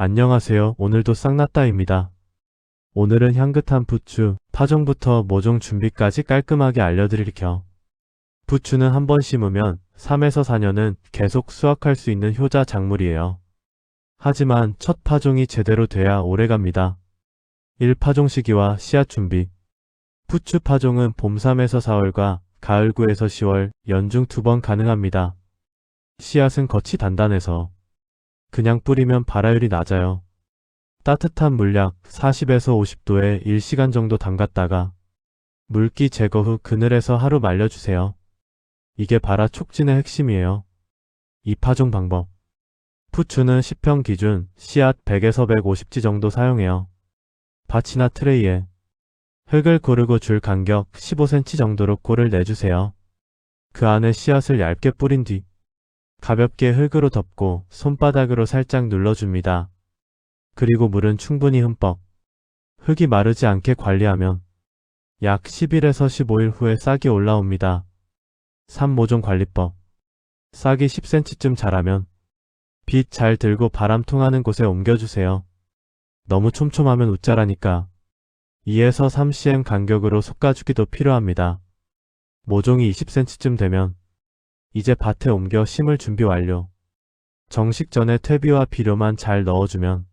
안녕하세요. 오늘도 쌍났다입니다. 오늘은 향긋한 부추, 파종부터 모종 준비까지 깔끔하게 알려드릴 겸 부추는 한 번 심으면 3에서 4년은 계속 수확할 수 있는 효자 작물이에요. 하지만 첫 파종이 제대로 돼야 오래갑니다. 1파종 시기와 씨앗 준비 부추 파종은 봄 3에서 4월과 가을 9에서 10월 연중 두 번 가능합니다. 씨앗은 겉이 단단해서 그냥 뿌리면 발화율이 낮아요. 따뜻한 물약 40에서 50도에 1시간 정도 담갔다가 물기 제거 후 그늘에서 하루 말려주세요. 이게 발화 촉진의 핵심이에요. 이 파종 방법. 푸추는 10평 기준 씨앗 100에서 150지 정도 사용해요. 밭이나 트레이에 흙을 고르고 줄 간격 15cm 정도로 골을 내주세요. 그 안에 씨앗을 얇게 뿌린 뒤 가볍게 흙으로 덮고 손바닥으로 살짝 눌러줍니다. 그리고 물은 충분히 흠뻑. 흙이 마르지 않게 관리하면 약 10일에서 15일 후에 싹이 올라옵니다. 3모종 관리법. 싹이 10cm쯤 자라면 빛 잘 들고 바람 통하는 곳에 옮겨주세요. 너무 촘촘하면 웃자라니까 2에서 3cm 간격으로 솎아주기도 필요합니다. 모종이 20cm쯤 되면 이제 밭에 옮겨 심을 준비 완료. 정식 전에 퇴비와 비료만 잘 넣어주면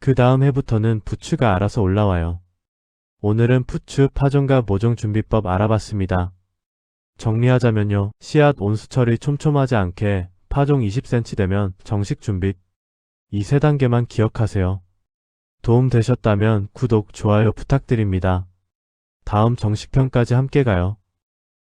그 다음 해부터는 부추가 알아서 올라와요. 오늘은 부추 파종과 모종 준비법 알아봤습니다. 정리하자면요. 씨앗 온수 처리 촘촘하지 않게 파종 20cm 되면 정식 준비. 이 세 단계만 기억하세요. 도움 되셨다면 구독, 좋아요 부탁드립니다. 다음 정식편까지 함께 가요.